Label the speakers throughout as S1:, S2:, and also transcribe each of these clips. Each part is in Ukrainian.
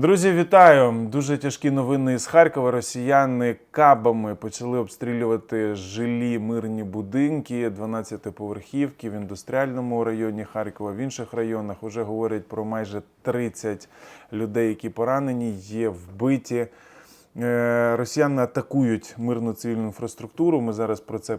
S1: Друзі, вітаю! Дуже тяжкі новини із Харкова. Росіяни кабами почали обстрілювати жилі мирні будинки, 12-поверхівки в індустріальному районі Харкова, в інших районах. Вже говорять про майже 30 людей, які поранені, є вбиті. Е, Росіяни атакують мирну цивільну інфраструктуру. Ми зараз про це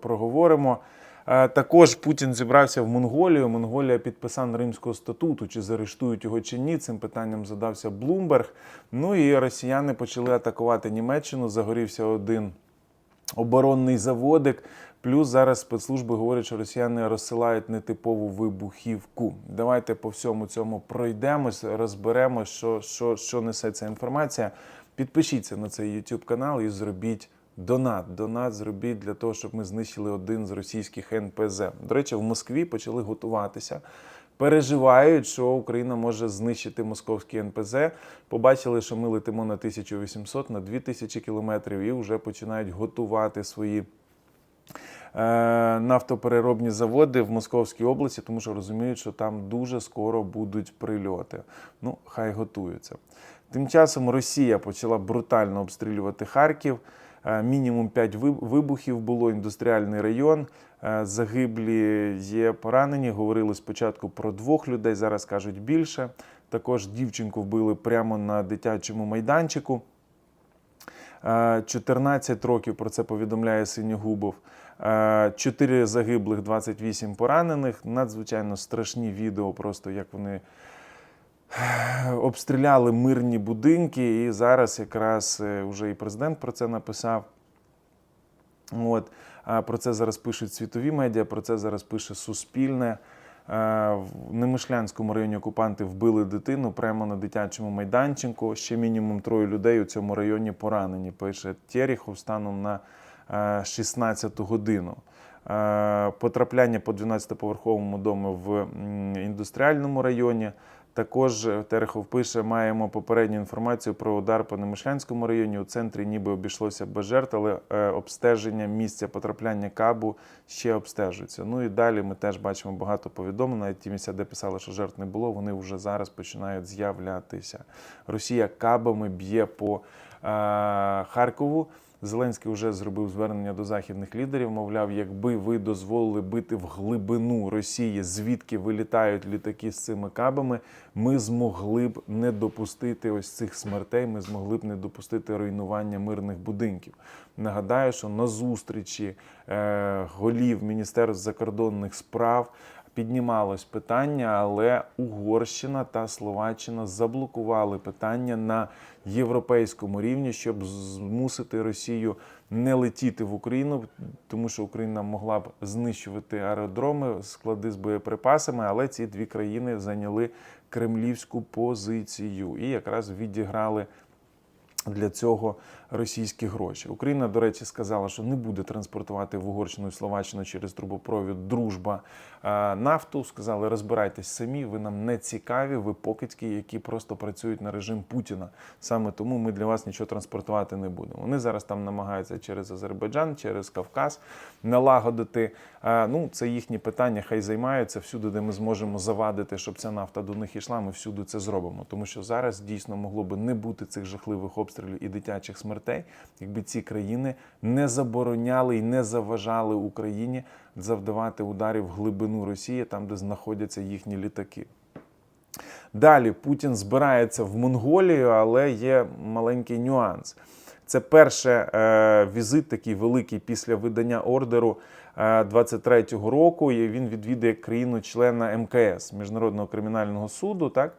S1: проговоримо. Е, Також Путін зібрався в Монголію. Монголія підписана Римського статуту. Чи заарештують його чи ні? Цим питанням задався Блумберг. Ну і росіяни почали атакувати Німеччину. Загорівся один оборонний заводик. Плюс зараз спецслужби говорять, що росіяни розсилають нетипову вибухівку. Давайте по всьому цьому пройдемось, розберемо, що, що, що несе ця інформація. Підпишіться на цей YouTube канал і зробіть донат. Донат зробіть для того, щоб ми знищили один з російських НПЗ. До речі, в Москві почали готуватися. Переживають, що Україна може знищити московський НПЗ. Побачили, що ми летимо на 1800, на 2000 кілометрів, і вже починають готувати свої е, нафтопереробні заводи в Московській області, тому що розуміють, що там дуже скоро будуть прильоти. Ну, хай готуються. Тим часом Росія почала брутально обстрілювати Харків. Е, Мінімум 5 вибухів було, індустріальний район. Е, Загиблі є поранені. Говорили спочатку про двох людей, зараз кажуть більше. Також дівчинку вбили прямо на дитячому майданчику. Е, 14 років про це повідомляє Синьогубов. Е, 4 загиблих, 28 поранених. Надзвичайно страшні відео, просто як вони е, обстріляли мирні будинки. І зараз якраз е, вже і президент про це написав. От. Про це зараз пишуть світові медіа, про це зараз пише Суспільне. Е, В Немишлянському районі окупанти вбили дитину прямо на дитячому майданчику. Ще мінімум троє людей у цьому районі поранені. Пише Терехов станом на е, 16 годину. Е, Потрапляння по 12-поверховому дому в індустріальному районі. Також е, Терехов пише, маємо попередню інформацію про удар по Немишлянському районі. У центрі ніби обійшлося без жертв, але е, обстеження місця потрапляння кабу ще обстежується. Ну і далі ми теж бачимо багато повідомлень. Навіть ті місця, де писали, що жертв не було, вони вже зараз починають з'являтися. Росія кабами б'є по е, Харкову. Зеленський вже зробив звернення до західних лідерів. Мовляв, якби ви дозволили бити в глибину Росії, звідки вилітають літаки з цими кабами, ми змогли б не допустити ось цих смертей. Ми змогли б не допустити руйнування мирних будинків. Нагадаю, що на зустрічі е, голів Міністерств закордонних справ. Піднімалось питання, але Угорщина та Словаччина заблокували питання на європейському рівні, щоб змусити Росію не летіти в Україну, тому що Україна могла б знищувати аеродроми, склади з боєприпасами, але ці дві країни зайняли кремлівську позицію і якраз відіграли для цього російські гроші. Україна, до речі, сказала, що не буде транспортувати в Угорщину і Словаччину через трубопровід дружба е, нафту. Сказали, розбирайтесь самі, ви нам не цікаві, ви покидьки, які просто працюють на режим Путіна. Саме тому ми для вас нічого транспортувати не будемо. Вони зараз там намагаються через Азербайджан, через Кавказ налагодити. Е, Ну, це їхні питання, хай займаються всюди, де ми зможемо завадити, щоб ця нафта до них йшла. Ми всюди це зробимо. Тому що зараз дійсно могло би не бути цих жахливих обстрілів і дитячих смертей, якби ці країни не забороняли і не заважали Україні завдавати ударів в глибину Росії, там де знаходяться їхні літаки. Далі Путін збирається в Монголію, але є маленький нюанс. Це перший е, візит такий великий після видання ордеру е, 23-го року. І він відвідає країну-члена МКС Міжнародного кримінального суду. Так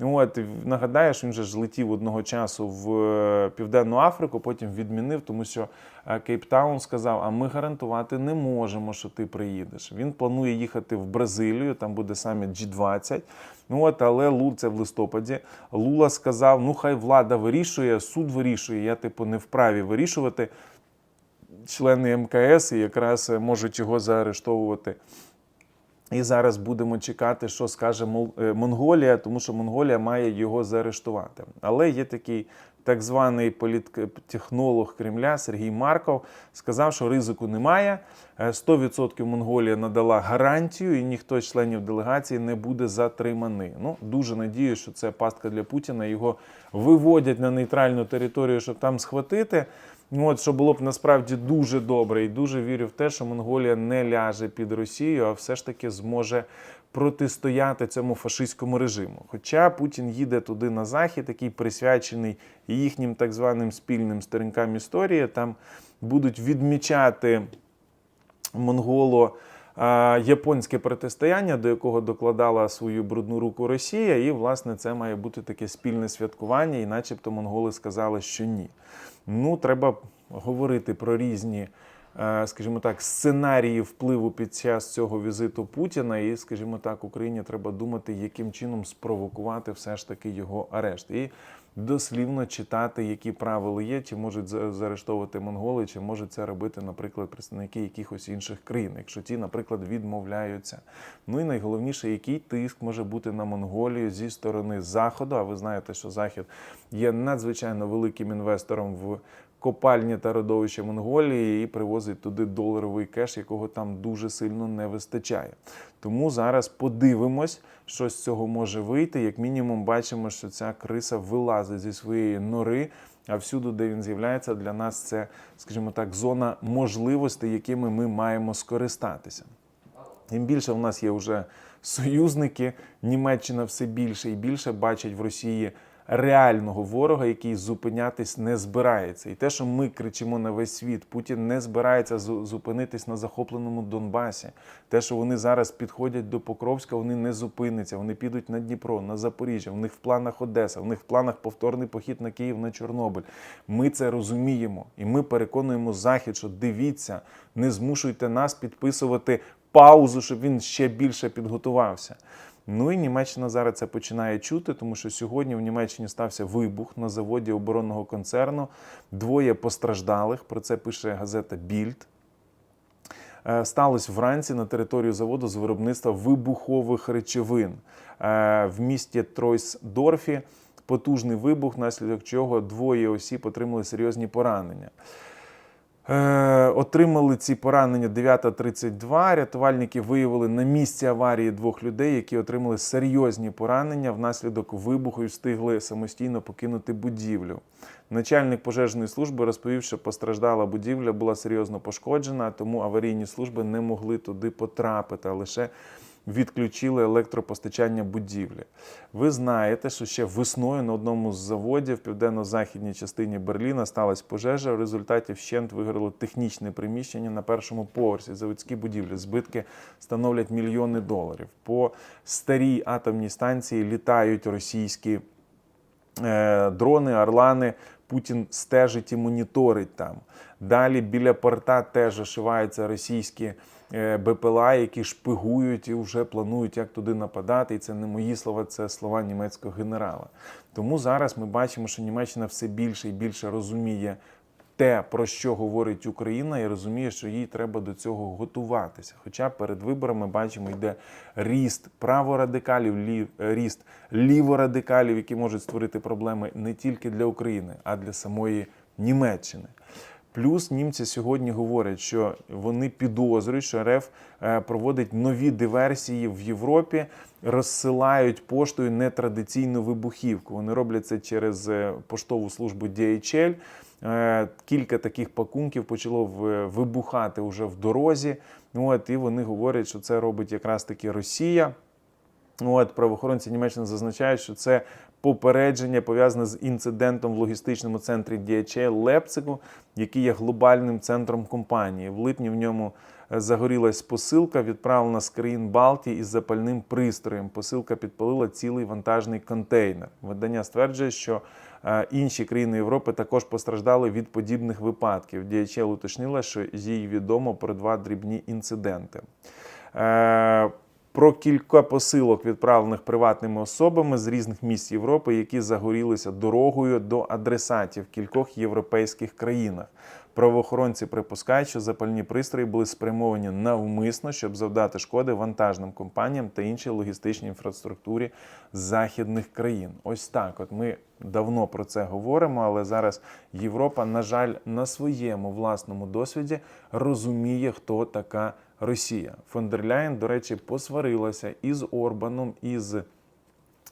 S1: от нагадаю, що він же ж летів одного часу в е, Південну Африку, потім відмінив, тому що е, Кейптаун сказав: а ми гарантувати не можемо, що ти приїдеш. Він планує їхати в Бразилію, там буде саміт G20. Ну от, але Лул це в листопаді. Лула сказав: ну хай влада вирішує, суд вирішує. Я, типу, не вправі вирішувати. Члени МКС і якраз е, можуть його заарештовувати. І зараз будемо чекати, що скаже е, Монголія, тому що Монголія має його заарештувати. Але є такий так званий політтехнолог Кремля Сергій Марков сказав, що ризику немає. Е, 100% Монголія надала гарантію, і ніхто з членів делегації не буде затриманий. Ну дуже надію, що це пастка для Путіна. Його виводять на нейтральну територію, щоб там схватити. Ну, От що було б насправді дуже добре, і дуже вірю в те, що Монголія не ляже під Росію, а все ж таки зможе протистояти цьому фашистському режиму. Хоча Путін їде туди на захід, який присвячений їхнім так званим спільним сторінкам історії, там будуть відмічати монголо. Японське протистояння, до якого докладала свою брудну руку Росія, і власне це має бути таке спільне святкування, і начебто монголи сказали, що ні. Ну, треба говорити про різні, скажімо так, сценарії впливу під час цього візиту Путіна. І, скажімо так, Україні треба думати, яким чином спровокувати все ж таки його арешт. І дослівно читати, які правила є, чи можуть заарештовувати монголи, чи можуть це робити, наприклад, представники якихось інших країн, якщо ті, наприклад, відмовляються. Ну і найголовніше, який тиск може бути на Монголію зі сторони Заходу. А ви знаєте, що Захід є надзвичайно великим інвестором в копальні та родовища Монголії і привозить туди доларовий кеш, якого там дуже сильно не вистачає. Тому зараз подивимось, що з цього може вийти. Як мінімум, бачимо, що ця криса вилазить зі своєї нори. А всюди, де він з'являється, для нас це, скажімо так, зона можливостей, якими ми маємо скористатися. Тим більше в нас є вже союзники. Німеччина все більше і більше бачить в Росії реального ворога, який зупинятись не збирається. І те, що ми кричимо на весь світ, Путін не збирається зупинитись на захопленому Донбасі. Те, що вони зараз підходять до Покровська, вони не зупиняться. Вони підуть на Дніпро, на Запоріжжя. В них в планах Одеса, в них в планах повторний похід на Київ на Чорнобиль. Ми це розуміємо, і ми переконуємо Захід, що дивіться, не змушуйте нас підписувати паузу, щоб він ще більше підготувався. Ну і Німеччина зараз це починає чути, тому що сьогодні в Німеччині стався вибух на заводі оборонного концерну. Двоє постраждалих. Про це пише газета Більд. Е, Сталося вранці на територію заводу з виробництва вибухових речовин Е, в місті Тройсдорфі. Потужний вибух, внаслідок чого двоє осіб отримали серйозні поранення. Е, отримали ці поранення 9.32. Рятувальники виявили на місці аварії двох людей, які отримали серйозні поранення внаслідок вибуху і встигли самостійно покинути будівлю. Начальник пожежної служби розповів, що постраждала будівля була серйозно пошкоджена, тому аварійні служби не могли туди потрапити, а лише відключили електропостачання будівлі. Ви знаєте, що ще весною на одному з заводів в південно-західній частині Берліна сталася пожежа. В результаті вщент вигоріло технічне приміщення на першому поверсі заводські будівлі. Збитки становлять мільйони доларів. По старій атомній станції літають російські е, дрони, орлани. Путін стежить і моніторить там. Далі біля порта теж ошиваються російські БПЛА, які шпигують і вже планують, як туди нападати. І це не мої слова, це слова німецького генерала. Тому зараз ми бачимо, що Німеччина все більше і більше розуміє те, про що говорить Україна, і розуміє, що їй треба до цього готуватися. Хоча перед виборами бачимо, йде ріст праворадикалів, лів, е, ріст ліворадикалів, які можуть створити проблеми не тільки для України, а для самої Німеччини. Плюс німці сьогодні говорять, що вони підозрюють, що РФ е, проводить нові диверсії в Європі, розсилають поштою нетрадиційну вибухівку. Вони роблять це через е, поштову службу DHL. Е, Кілька таких пакунків почало вибухати вже в дорозі. От, і вони говорять, що це робить якраз таки Росія. От правоохоронці Німеччини зазначають, що це попередження пов'язане з інцидентом в логістичному центрі DHL Лепцигу, який є глобальним центром компанії. В липні в ньому е, загорілась посилка, відправлена з країн Балтії із запальним пристроєм. Посилка підпалила цілий вантажний контейнер. Видання стверджує, що е, інші країни Європи також постраждали від подібних випадків. DHL уточнила, що їй відомо про два дрібні інциденти. Про кілька посилок, відправлених приватними особами з різних місць Європи, які загорілися дорогою до адресатів в кількох європейських країнах. Правоохоронці припускають, що запальні пристрої були спрямовані навмисно, щоб завдати шкоди вантажним компаніям та іншій логістичній інфраструктурі західних країн. Ось так. От ми давно про це говоримо, але зараз Європа, на жаль, на своєму власному досвіді розуміє, хто така Росія. Фондерляєн, до речі, посварилася із Орбаном, із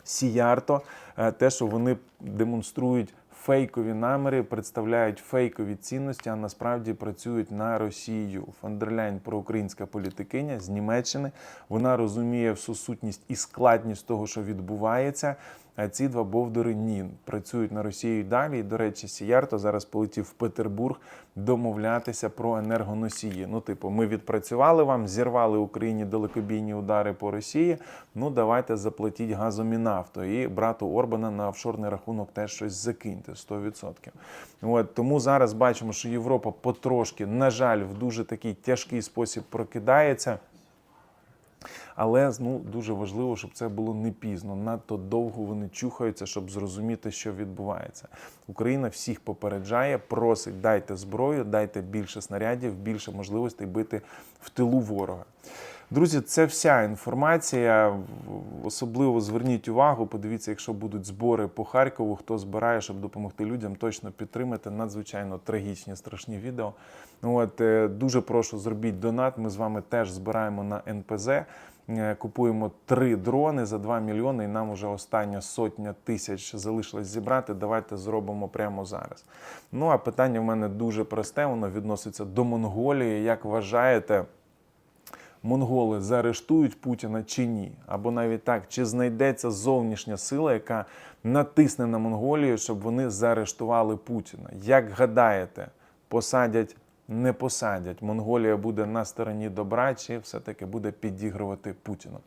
S1: Сіярто, е, те, що вони демонструють фейкові наміри, представляють фейкові цінності, а насправді працюють на Росію. Фондерляйн проукраїнська політикиня з Німеччини. Вона розуміє всю сутність і складність того, що відбувається. Ці два бовдори ні працюють на Росію далі. І, до речі, Сіярто зараз полетів в Петербург домовлятися про енергоносії. Ну, типу, ми відпрацювали вам, зірвали Україні далекобійні удари по Росії. Ну, давайте заплатіть газом і нафтою. І брату Орбана на офшорний рахунок теж щось закиньте 100%. От тому зараз бачимо, що Європа потрошки, на жаль, в дуже такий тяжкий спосіб прокидається. Але ну, дуже важливо, щоб це було не пізно. Надто довго вони чухаються, щоб зрозуміти, що відбувається. Україна всіх попереджає, просить, дайте зброю, дайте більше снарядів, більше можливостей бити в тилу ворога. Друзі, це вся інформація. Особливо зверніть увагу, подивіться, якщо будуть збори по Харкову, хто збирає, щоб допомогти людям, точно підтримати. Надзвичайно трагічні, страшні відео. От е, дуже прошу зробіть донат. Ми з вами теж збираємо на НПЗ. Е, Купуємо три дрони за 2 мільйони, і нам вже остання сотня тисяч залишилось зібрати. Давайте зробимо прямо зараз. Ну а питання в мене дуже просте. Воно відноситься до Монголії. Як вважаєте? Монголи заарештують Путіна чи ні? Або навіть так, чи знайдеться зовнішня сила, яка натисне на Монголію, щоб вони заарештували Путіна? Як гадаєте, посадять, не посадять? Монголія буде на стороні добра, чи все-таки буде підігрувати Путіну?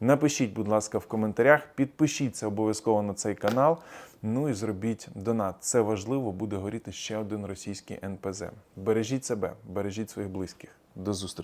S1: Напишіть, будь ласка, в коментарях, підпишіться обов'язково на цей канал. Ну і зробіть донат. Це важливо, буде горіти ще один російський НПЗ. Бережіть себе, бережіть своїх близьких. До зустрічі.